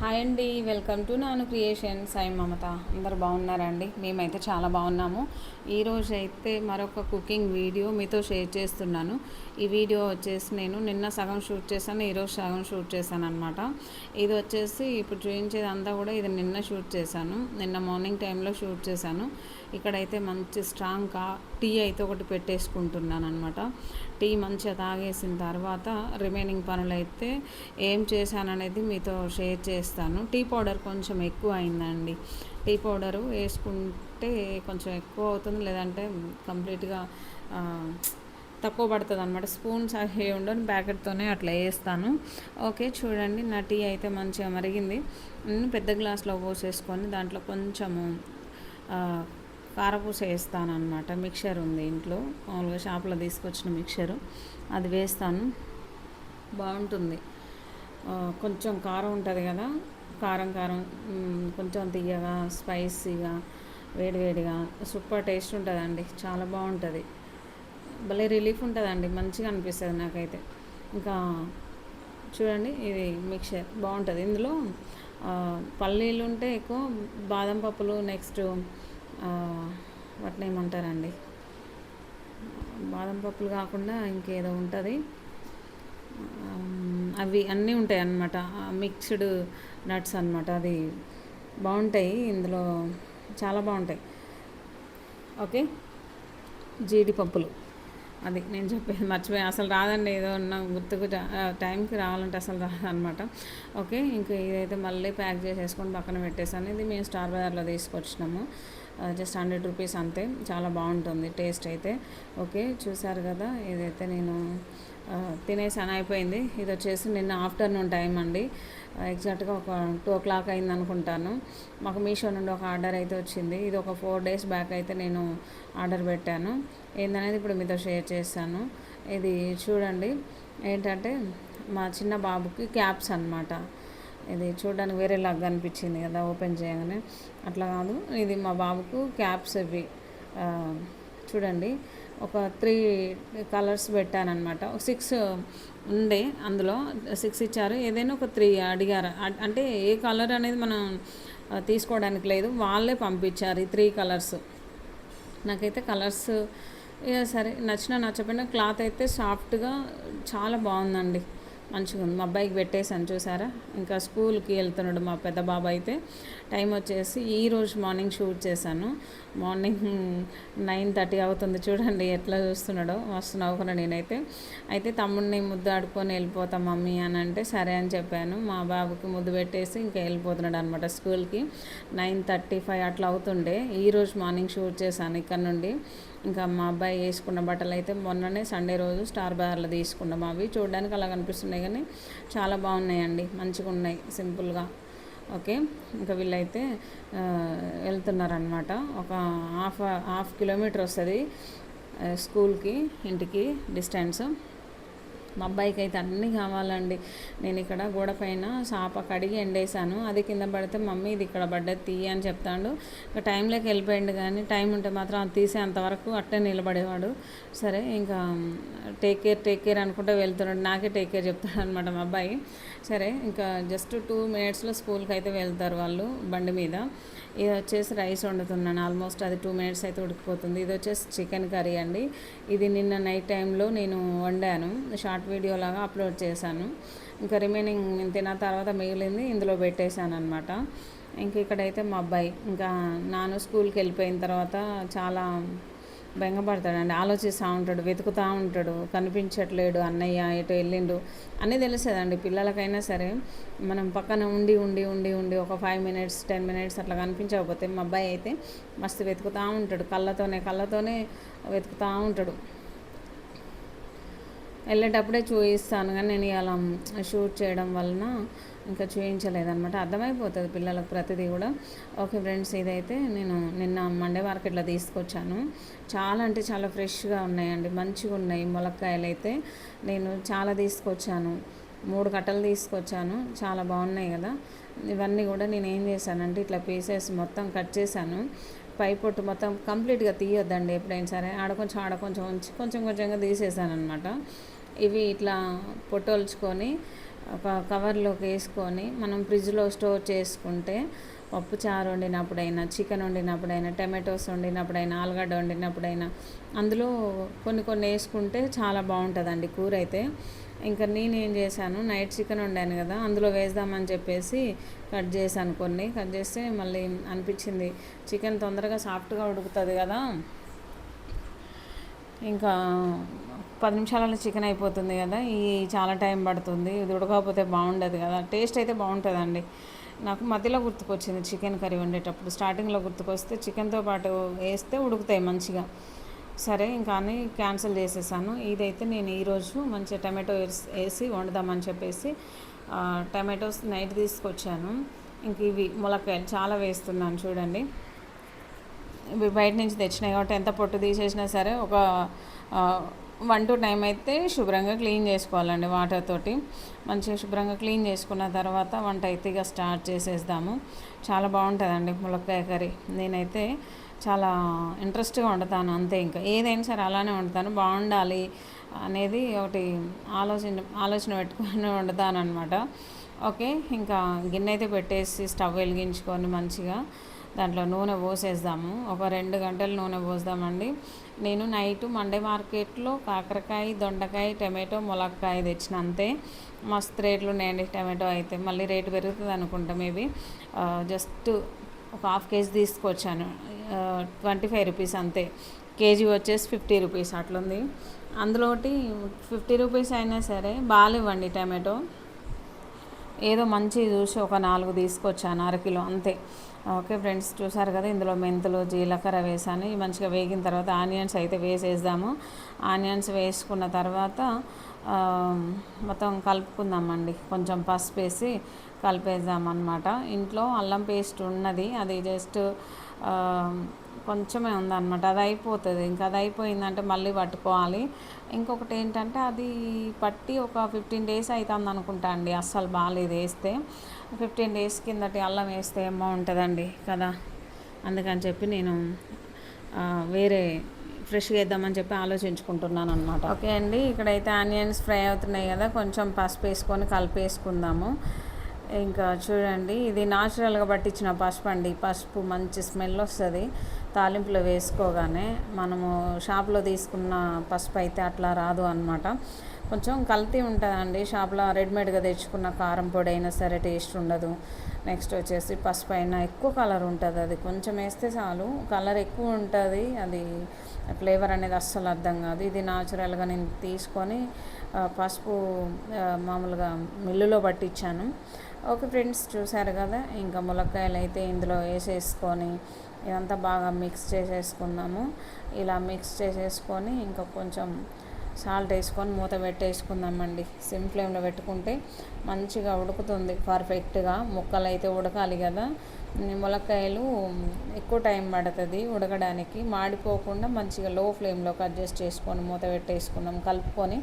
Hi అండి welcome to Nanu creation Sai Mamata. అందరు బాగున్నారండి? మేమైతే చాలా బాగున్నాము. ఈరోజు అయితే మరొక కుకింగ్ వీడియో మీతో షేర్ చేస్తున్నాను. ఈ వీడియో వచ్చేసి నేను నిన్న సగం షూట్ చేశాను ఈరోజు సగం షూట్ చేశాను అనమాట ఇది వచ్చేసి ఇప్పుడు చూపించేది అంతా కూడా ఇది నిన్న షూట్ చేశాను. నిన్న మార్నింగ్ టైంలో షూట్ చేశాను. ఇక్కడైతే మంచి స్ట్రాంగ్ కా టీ అయితే ఒకటి పెట్టేసుకుంటున్నాను అనమాట టీ మంచిగా తాగేసిన తర్వాత రిమైనింగ్ పనులు అయితే ఏం చేశాననేది మీతో షేర్ చేస్తాను. టీ పౌడర్ కొంచెం ఎక్కువ అయిందండి టీ పౌడరు వేసుకుంటే కొంచెం ఎక్కువ అవుతుంది లేదంటే కంప్లీట్గా తక్కువ పడుతుంది అనమాట స్పూన్స్ అవి ఉండని ప్యాకెట్తోనే అట్లా వేస్తాను. ఓకే చూడండి నా టీ అయితే మంచిగా మరిగింది. పెద్ద గ్లాస్లో పోసేసుకొని దాంట్లో కొంచెము కారపూస వేస్తాను అనమాట మిక్చర్ ఉంది ఇంట్లో. మామూలుగా షాప్లో తీసుకొచ్చిన మిక్చరు అది వేస్తాను. బాగుంటుంది. కొంచెం కారం ఉంటుంది కదా. కారం కారం కొంచెం తీయగా స్పైసీగా వేడివేడిగా సూపర్ టేస్ట్ ఉంటుందండి. చాలా బాగుంటుంది. భలే రిలీఫ్ ఉంటుందండి. మంచిగా అనిపిస్తుంది నాకైతే. ఇంకా చూడండి ఇది మిక్చర్ బాగుంటుంది. ఇందులో పల్లీలు ఉంటే ఎక్కువ బాదం పప్పులు నెక్స్ట్ వాటిని ఏమంటారండి బాదం పప్పులు కాకుండా ఇంకేదో ఉంటుంది. అవి అన్నీ ఉంటాయి అన్నమాట మిక్స్డ్ నట్స్ అనమాట అది బాగుంటాయి. ఇందులో చాలా బాగుంటాయి. ఓకే? జీడిపప్పులు. అది నేను చెప్పేది మర్చిపోయి. అసలు రాదండి. ఏదో ఉన్న గుర్తుకు టైంకి రావాలంటే అసలు రాదనమాట ఓకే? ఇంకా ఇదైతే మళ్ళీ ప్యాక్ చేసేసుకొని పక్కన పెట్టేసాను ఇది మేము స్టార్ బజార్లో తీసుకొచ్చినాము. జస్ట్ హండ్రెడ్ రూపీస్ అంతే. చాలా బాగుంటుంది టేస్ట్ అయితే. ఓకే చూసారు కదా? ఇదైతే నేను తినేసాను అయిపోయింది. ఇది వచ్చేసి నిన్న ఆఫ్టర్నూన్ టైం అండి. ఎగ్జాక్ట్గా ఒక టూ ఓ క్లాక్ అయింది అనుకుంటాను. మాకు మీషో నుండి ఒక ఆర్డర్ అయితే వచ్చింది. ఇది ఒక ఫోర్ డేస్ బ్యాక్ అయితే నేను ఆర్డర్ పెట్టాను. ఏందనేది ఇప్పుడు మీతో షేర్ చేస్తాను. ఇది చూడండి. ఏంటంటే మా చిన్న బాబుకి క్యాప్స్ అనమాట ఇది చూడడానికి వేరేలాగా అనిపించింది కదా ఓపెన్ చేయగానే. అట్లా కాదు ఇది మా బాబుకు క్యాప్స్ ఇవి. చూడండి ఒక త్రీ కలర్స్ పెట్టానమాట సిక్స్ ఉండే అందులో సిక్స్ ఇచ్చారు. ఏదైనా ఒక త్రీ అడిగారు. అంటే ఏ కలర్ అనేది మనం తీసుకోవడానికి లేదు. వాళ్ళే పంపించారు ఈ త్రీ కలర్స్. నాకైతే కలర్స్ ఇక సరే నచ్చిన నచ్చపోయినా క్లాత్ అయితే సాఫ్ట్గా చాలా బాగుందండి. మంచిగా ఉంది. మా అబ్బాయికి పెట్టేసాను చూసారా? ఇంకా స్కూల్కి వెళ్తున్నాడు మా పెద్ద బాబు అయితే. టైం వచ్చేసి ఈరోజు మార్నింగ్ షూట్ చేశాను. మార్నింగ్ నైన్ థర్టీ అవుతుంది చూడండి ఎట్లా చూస్తున్నాడో మస్తు నవ్వుకున్నా నేనైతే. అయితే తమ్ముడిని ముద్దు ఆడుకొని వెళ్ళిపోతాం మమ్మీ అని అంటే సరే అని చెప్పాను. మా బాబుకి ముద్దు పెట్టేసి ఇంకా వెళ్ళిపోతున్నాడు అనమాట స్కూల్కి. నైన్ థర్టీ ఫైవ్ అట్లా అవుతుండే. ఈరోజు మార్నింగ్ షూట్ చేశాను ఇక్కడ నుండి. ఇంకా మా అబ్బాయి వేసుకున్న బట్టలు అయితే మొన్ననే సండే రోజు స్టార్ బజార్లో తీసుకున్నాం. అవి చూడడానికి అలా కనిపిస్తున్నాయి కానీ చాలా బాగున్నాయండి. మంచిగా ఉన్నాయి సింపుల్గా. ఓకే? ఇంకా వీళ్ళైతే వెళ్తున్నారనమాట ఒక హాఫ్ హాఫ్ కిలోమీటర్ వస్తుంది స్కూల్కి ఇంటికి డిస్టెన్స్. మా అబ్బాయికి అయితే అన్నీ కావాలండి. నేను ఇక్కడ గోడ పైన సాప కడిగి ఎండేసాను అది కింద పడితే మమ్మీ ఇది ఇక్కడ పడ్డది తీయ అని చెప్తాడు. ఇంకా టైంలోకి వెళ్ళిపోయాడు కానీ టైం ఉంటే మాత్రం అది తీసే అంతవరకు అట్టే నిలబడేవాడు. సరే ఇంకా టేక్ కేర్ టేక్ కేర్ అనుకుంటే వెళ్తున్నాడు. నాకే టేక్ కేర్ చెప్తాడు అనమాట మా అబ్బాయి. సరే ఇంకా జస్ట్ టూ మినిట్స్లో స్కూల్కి అయితే వెళ్తారు వాళ్ళు బండి మీద. ఇది వచ్చేసి రైస్ వండుతున్నాను. ఆల్మోస్ట్ అది టూ మినిట్స్ అయితే ఉడికిపోతుంది. ఇది వచ్చేసి చికెన్ కర్రీ అండి. ఇది నిన్న నైట్ టైంలో నేను వండాను. షార్ట్ వీడియో లాగా అప్లోడ్ చేశాను. ఇంకా రిమైనింగ్ నేను తిన్న తర్వాత మిగిలింది ఇందులో పెట్టేశాను అనమాట ఇంక ఇక్కడైతే మా అబ్బాయి ఇంకా నాన్న స్కూల్కి వెళ్ళిపోయిన తర్వాత చాలా బెంగపడతాడండి. ఆలోచిస్తూ ఉంటాడు వెతుకుతూ ఉంటాడు కనిపించట్లేడు అన్నయ్య ఎటు వెళ్ళిండు అన్నీ తెలుస్తుందండి పిల్లలకైనా సరే మనం పక్కన ఉండి ఉండి ఉండి ఉండి ఒక ఫైవ్ మినిట్స్ టెన్ మినిట్స్ అట్లా కనిపించకపోతే మా అబ్బాయి అయితే మస్తు వెతుకుతూ ఉంటాడు. కళ్ళతోనే కళ్ళతోనే వెతుకుతూ ఉంటాడు. వెళ్ళేటప్పుడే చూపిస్తాను కానీ నేను ఇలా షూట్ చేయడం వలన ఇంకా చూయించలేదన్నమాట. అర్థమైపోతుంది పిల్లలకు ప్రతిదీ కూడా. ఓకే ఫ్రెండ్స్ ఇదైతే నేను నిన్న మండే మార్కెట్లో తీసుకొచ్చాను. చాలా అంటే చాలా ఫ్రెష్గా ఉన్నాయండి. మంచిగా ఉన్నాయి ములక్కాయలు అయితే నేను చాలా తీసుకొచ్చాను. మూడు కట్టలు తీసుకొచ్చాను. చాలా బాగున్నాయి కదా. ఇవన్నీ కూడా నేను ఏం చేశానంటే ఇట్లా పీసెస్ మొత్తం కట్ చేశాను. పై పొట్టు మొత్తం కంప్లీట్గా తీయొద్దండి ఎప్పుడైనా సరే. ఆడ కొంచెం ఆడ కొంచెం ఉంచి కొంచెం కొంచెంగా తీసేసాను అనమాట ఇవి ఇట్లా పొట్టొల్చుకొని ఒక కవర్లోకి వేసుకొని మనం ఫ్రిడ్జ్లో స్టోర్ చేసుకుంటే పప్పు చారు వండినప్పుడైనా చికెన్ వండినప్పుడైనా టమాటోస్ వండినప్పుడైనా ఆలుగడ్డ వండినప్పుడైనా అందులో కొన్ని కొన్ని వేసుకుంటే చాలా బాగుంటుందండి కూర అయితే ఇంకా నేను ఏం చేశాను నైట్ చికెన్ వండాను కదా అందులో వేద్దామని చెప్పేసి కట్ చేశాను కొన్ని. కట్ చేస్తే మళ్ళీ అనిపించింది చికెన్ తొందరగా సాఫ్ట్గా ఉడుకుతుంది కదా. ఇంకా పది నిమిషాలలో చికెన్ అయిపోతుంది కదా ఈ చాలా టైం పడుతుంది. ఇది ఉడకపోతే బాగుండదు కదా. టేస్ట్ అయితే బాగుంటుందండి. నాకు మధ్యలో గుర్తుకొచ్చింది చికెన్ కర్రీ వండేటప్పుడు. స్టార్టింగ్లో గుర్తుకొస్తే చికెన్తో పాటు వేస్తే ఉడుకుతాయి మంచిగా. సరే ఇంకా అని క్యాన్సిల్ చేసేసాను. ఇదైతే నేను ఈరోజు మంచిగా టమాటో వేసి వండుదామని చెప్పేసి టమాటోస్ నైట్ తీసుకొచ్చాను. ఇంక ఇవి ములక్కాయలు చాలా వేస్తున్నాను చూడండి. బయట నుంచి తెచ్చినాయి కాబట్టి ఎంత పొట్టు తీసేసినా సరే ఒక వన్ టు టైం అయితే శుభ్రంగా క్లీన్ చేసుకోవాలండి వాటర్ తోటి. మంచిగా శుభ్రంగా క్లీన్ చేసుకున్న తర్వాత వంట అయితే ఇక స్టార్ట్ చేసేద్దాము. చాలా బాగుంటుందండి ములక్కాయ కర్రీ. నేనైతే చాలా ఇంట్రెస్ట్గా వండుతాను అంతే ఇంకా. ఏదైనా సరే అలానే వండుతాను. బాగుండాలి అనేది ఒకటి ఆలోచన ఆలోచన పెట్టుకొని వండుతాను అనమాట ఓకే ఇంకా గిన్నె అయితే పెట్టేసి స్టవ్ వెలిగించుకొని మంచిగా దాంట్లో నూనె పోసేద్దాము. ఒక రెండు గంటలు నూనె పోద్దామండి. నేను నైట్ మండే మార్కెట్లో కాకరకాయ దొండకాయ టమాటో ములక్కాయ తెచ్చిన అంతే. మస్తు రేట్లు ఉన్నాయండి టమాటో అయితే. మళ్ళీ రేటు పెరుగుతుంది అనుకుంటా మేబీ. జస్ట్ ఒక హాఫ్ కేజీ తీసుకొచ్చాను. ట్వంటీ ఫైవ్ రూపీస్ అంతే. కేజీ వచ్చేసి ఫిఫ్టీ రూపీస్ అట్లుంది. అందులోటి ఫిఫ్టీ రూపీస్ అయినా సరే బాగాలేవండి టమాటో. ఏదో మంచి చూసి ఒక నాలుగు తీసుకొచ్చాను అరకిలో అంతే. ఓకే ఫ్రెండ్స్ చూసారు కదా ఇందులో మెంతులు జీలకర్ర వేసాను. ఇవి మంచిగా వేగిన తర్వాత ఆనియన్స్ అయితే వేసేద్దాము. ఆనియన్స్ వేసుకున్న తర్వాత మొత్తం కలుపుకుందామండి. కొంచెం పసుపు వేసి కలిపేద్దామన్నమాట. ఇంట్లో అల్లం పేస్ట్ ఉన్నది అది జస్ట్ కొంచెమే ఉందన్నమాట. అది అయిపోతుంది ఇంకా అది అయిపోయిందంటే మళ్ళీ పట్టుకోవాలి. ఇంకొకటి ఏంటంటే అది పట్టి ఒక ఫిఫ్టీన్ డేస్ అవుతుంది అనుకుంటా అండి. అస్సలు బాగాలేదు వేస్తే. ఫిఫ్టీన్ డేస్ కిందటి అల్లం వేస్తే ఏమో ఉంటుందండి కదా. అందుకని చెప్పి నేను వేరే ఫ్రెష్గా వేద్దామని చెప్పి ఆలోచించుకుంటున్నాను అనమాట ఓకే అండి. ఇక్కడైతే ఆనియన్స్ ఫ్రై అవుతున్నాయి కదా. కొంచెం పసుపు వేసుకొని కలిపేసుకుందాము. ఇంకా చూడండి. ఇది న్యాచురల్గా పట్టించిన పసుపు అండి పసుపు మంచి స్మెల్ వస్తుంది. తాలింపులో వేసుకోగానే మనము షాప్లో తీసుకున్న పసుపు అయితే అట్లా రాదు అనమాట కొంచెం కల్తీ ఉంటుందండి షాప్లో. రెడీమేడ్గా తెచ్చుకున్న కారం పొడి అయినా సరే టేస్ట్ ఉండదు. నెక్స్ట్ వచ్చేసి పసుపు అయినా ఎక్కువ కలర్ ఉంటుంది అది. కొంచెం వేస్తే చాలు. కలర్ ఎక్కువ ఉంటుంది. అది ఫ్లేవర్ అనేది అస్సలు అర్థం కాదు. ఇది న్యాచురల్గా నేను తీసుకొని పసుపు మామూలుగా మిల్లులో పట్టించాను. ఓకే ఫ్రెండ్స్ చూసారు కదా ఇంకా ములక్కాయలు అయితే ఇందులో వేసేసుకొని ఇదంతా బాగా మిక్స్ చేసేసుకుందాము ఇలా మిక్స్ చేసేసుకొని ఇంకా కొంచెం సాల్ట్ వేసుకొని మూత పెట్టేసుకుందామండి. సిమ్ ఫ్లేమ్లో పెట్టుకుంటే మంచిగా ఉడుకుతుంది పర్ఫెక్ట్గా. ముక్కలు అయితే ఉడకాలి కదా. ములక్కాయలు ఎక్కువ టైం పడుతుంది ఉడకడానికి. మాడిపోకుండా మంచిగా లో ఫ్లేమ్లోకి అడ్జస్ట్ చేసుకొని మూత పెట్టేసుకుందాం కలుపుకొని.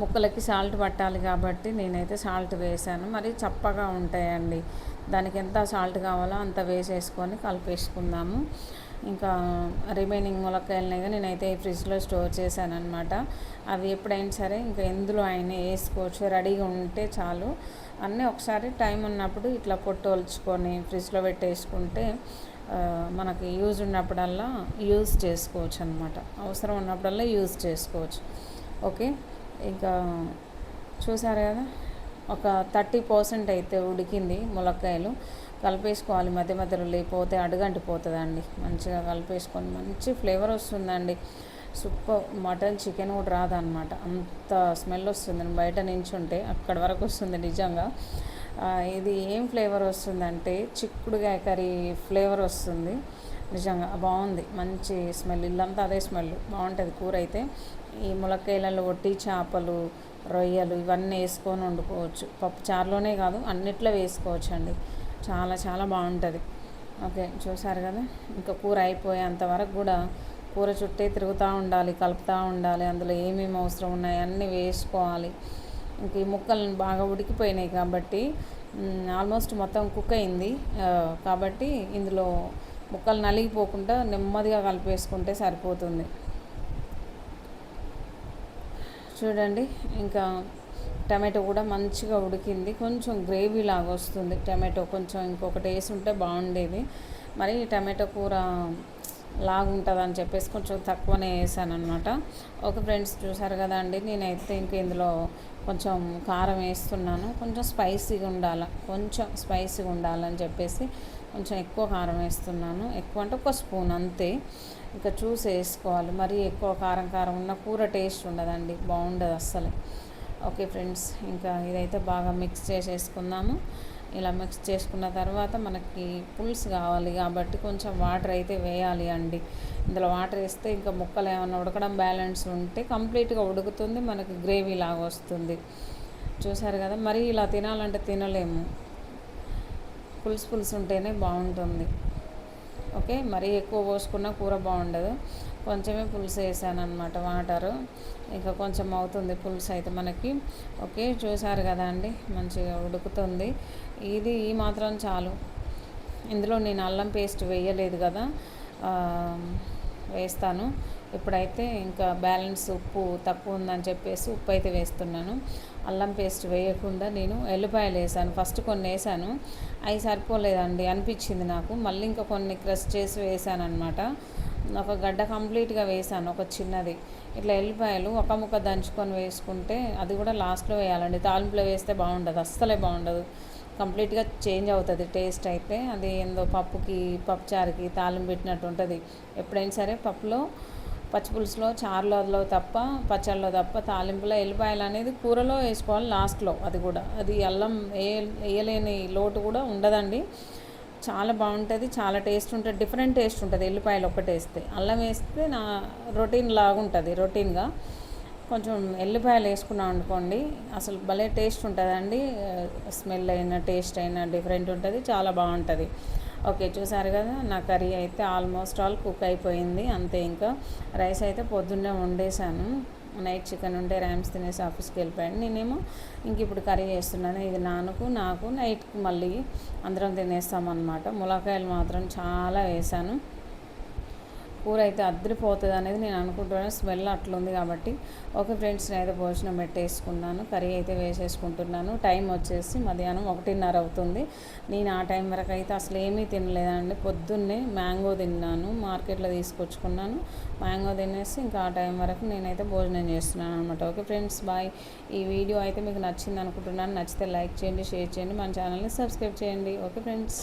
ముక్కలకి సాల్ట్ పట్టాలి కాబట్టి నేనైతే సాల్ట్ వేసాను. మరి చప్పగా ఉంటాయండి. దానికి ఎంత సాల్ట్ కావాలో అంత వేసేసుకొని కలిపేసుకుందాము. ఇంకా రిమైనింగ్ ములక్కాయలని నేనైతే ఫ్రిడ్జ్లో స్టోర్ చేశాను అనమాట అవి ఎప్పుడైనా సరే ఇంకా ఎందులో అయినా వేసుకోవచ్చు. రెడీగా ఉంటే చాలు. అన్నీ ఒకసారి టైం ఉన్నప్పుడు ఇట్లా పొట్టోల్చుకొని ఫ్రిడ్జ్లో పెట్టేసుకుంటే మనకి యూజ్ ఉన్నప్పుడల్లా యూజ్ చేసుకోవచ్చు అనమాట అవసరం ఉన్నప్పుడల్లా యూజ్ చేసుకోవచ్చు. ఓకే? ఇంకా చూసారు కదా ఒక థర్టీ పర్సెంట్ అయితే ఉడికింది ములక్కాయలు. కలిపేసుకోవాలి మధ్య మధ్యలో లేకపోతే అడుగంటి పోతుందండి. మంచిగా కలిపేసుకొని మంచి ఫ్లేవర్ వస్తుందండి. సూపర్ మటన్ చికెన్ కూడా రాదనమాట అంత స్మెల్ వస్తుంది. బయట నించుంటే అక్కడ వరకు వస్తుంది నిజంగా. ఇది ఏం ఫ్లేవర్ వస్తుందంటే చిక్కుడుగాయ కర్రీ ఫ్లేవర్ వస్తుంది. నిజంగా బాగుంది. మంచి స్మెల్ ఇల్లంతా అదే స్మెల్. బాగుంటుంది కూర అయితే. ఈ ములక్కాయలలో ఒట్టి చేపలు రొయ్యలు ఇవన్నీ వేసుకొని వండుకోవచ్చు. పప్పు చారులోనే కాదు అన్నిట్లో వేసుకోవచ్చు అండి చాలా చాలా బాగుంటుంది. ఓకే చూసారు కదా? ఇంకా కూర అయిపోయేంతవరకు కూడా కూర చుట్టే తిరుగుతూ ఉండాలి కలుపుతూ ఉండాలి. అందులో ఏమేమి అవసరం ఉన్నాయి అన్నీ వేసుకోవాలి. ఇంక ఈ ముక్కలు బాగా ఉడికిపోయినాయి కాబట్టి ఆల్మోస్ట్ మొత్తం కుక్ అయింది. కాబట్టి ఇందులో ముక్కలు నలిగిపోకుండా నెమ్మదిగా కలిపేసుకుంటే సరిపోతుంది. చూడండి ఇంకా టమాటో కూడా మంచిగా ఉడికింది. కొంచెం గ్రేవీ లాగా వస్తుంది టమాటో. కొంచెం ఇంకొకటి వేసి ఉంటే బాగుండేది. మరి టమాటో కూర లాగుంటుంది అని చెప్పేసి కొంచెం తక్కువనే వేసాను అనమాట ఓకే ఫ్రెండ్స్ చూసారు కదా అండి నేనైతే ఇంక ఇందులో కొంచెం కారం వేస్తున్నాను. కొంచెం స్పైసీగా ఉండాలి కొంచెం స్పైసీగా ఉండాలని చెప్పేసి కొంచెం ఎక్కువ కారం వేస్తున్నాను. ఎక్కువ అంటే ఒక స్పూన్ అంతే. ఇంకా చూసి వేసుకోవాలి. మరీ ఎక్కువ కారం కారం ఉన్న కూర టేస్ట్ ఉండదండి. బాగుండదు అస్సలు. ఓకే ఫ్రెండ్స్ ఇంకా ఇదైతే బాగా మిక్స్ చేసేసుకుందాము. ఇలా మిక్స్ చేసుకున్న తర్వాత మనకి పులుసు కావాలి కాబట్టి కొంచెం వాటర్ అయితే వేయాలి అండి. ఇందులో వాటర్ వేస్తే ఇంకా ముక్కలు ఏమైనా ఉడకడం బ్యాలెన్స్ ఉంటే కంప్లీట్గా ఉడుకుతుంది మనకి గ్రేవీ లాగా వస్తుంది. చూసారు కదా మరి ఇలా తినాలంటే తినలేము. పులుసు పులుసు ఉంటేనే బాగుంటుంది. ఓకే? మరీ ఎక్కువ పోసుకున్న కూర బాగుండదు. కొంచెమే పులుసు వేసాను అనమాట వాటరు. ఇంకా కొంచెం అవుతుంది పులుసు అయితే మనకి. ఓకే? చూసారు కదా అండి? మంచిగా ఉడుకుతుంది. ఇది ఈ మాత్రం చాలు. ఇందులో నేను అల్లం పేస్ట్ వేయలేదు కదా. వేస్తాను. ఇప్పుడైతే ఇంకా బ్యాలెన్స్ ఉప్పు తక్కువ ఉందని చెప్పేసి ఉప్పు అయితే వేస్తున్నాను. అల్లం పేస్ట్ వేయకుండా నేను ఎల్లిపాయలు వేసాను. ఫస్ట్ కొన్ని వేసాను. అవి సరిపోలేదండి అనిపించింది నాకు. మళ్ళీ ఇంకా కొన్ని క్రష్ చేసి వేసాను అనమాట ఒక గడ్డ కంప్లీట్గా వేసాను ఒక చిన్నది. ఇట్లా ఎల్లిపాయలు ఒక ముక్క దంచుకొని వేసుకుంటే అది కూడా లాస్ట్లో వేయాలండి. తాలింపులో వేస్తే బాగుండదు అస్సలే బాగుండదు. కంప్లీట్గా చేంజ్ అవుతుంది టేస్ట్ అయితే. అది ఏందో పప్పుకి పప్పుచారుకి తాలింపు పెట్టినట్టు ఉంటుంది. ఎప్పుడైనా సరే పప్పులో పచ్చిపులుసులో చారులో తప్ప పచ్చళ్ళలో తప్ప తాలింపులో ఎల్లిపాయలు అనేది కూరలో వేసుకోవాలి లాస్ట్లో అది కూడా. అది అల్లం వేయలేని లోటు కూడా ఉండదండి. చాలా బాగుంటుంది చాలా టేస్ట్ ఉంటుంది డిఫరెంట్ టేస్ట్ ఉంటుంది ఎల్లిపాయలు ఒక్కటి వేస్తే. అల్లం వేస్తే నా రొటీన్ లాగుంటుంది రొటీన్గా. కొంచెం ఎల్లిపాయలు వేసుకున్నాం అనుకోండి అసలు భలే టేస్ట్ ఉంటుందండి. స్మెల్ అయినా టేస్ట్ అయినా డిఫరెంట్ ఉంటుంది చాలా బాగుంటుంది. ఓకే చూసారు కదా నా కర్రీ అయితే ఆల్మోస్ట్ ఆల్ కుక్ అయిపోయింది అంతే ఇంకా. రైస్ అయితే పొద్దున్నే వండేసాను నైట్ చికెన్ ఉంటే ర్యామ్స్ తినేసి ఆఫీస్కి వెళ్ళిపోయాను. నేనేమో ఇంక ఇప్పుడు కర్రీ చేస్తున్నాను ఇది నాన్నకు నాకు నైట్కి మళ్ళీ అందరం తినేస్తామన్నమాట. ములకాయలు మాత్రం చాలా వేసాను కూర అయితే అద్దరిపోతుంది అనేది నేను అనుకుంటున్నాను. స్మెల్ అట్లుంది కాబట్టి ఓకే ఫ్రెండ్స్ అయితే భోజనం పెట్టేసుకున్నాను. కర్రీ అయితే వేసేసుకుంటున్నాను. టైం వచ్చేసి మధ్యాహ్నం ఒకటిన్నర అవుతుంది. నేను ఆ టైం వరకు అయితే అసలు ఏమీ తినలేదండి. పొద్దున్నే మ్యాంగో తిన్నాను. మార్కెట్లో తీసుకొచ్చుకున్నాను. మ్యాంగో తినేసి ఇంకా ఆ టైం వరకు నేనైతే భోజనం చేస్తున్నాను అనమాట ఓకే ఫ్రెండ్స్ బాయ్. ఈ వీడియో అయితే మీకు నచ్చింది అనుకుంటున్నాను. నచ్చితే లైక్ చేయండి షేర్ చేయండి. మన ఛానల్ని సబ్స్క్రైబ్ చేయండి. Okay friends.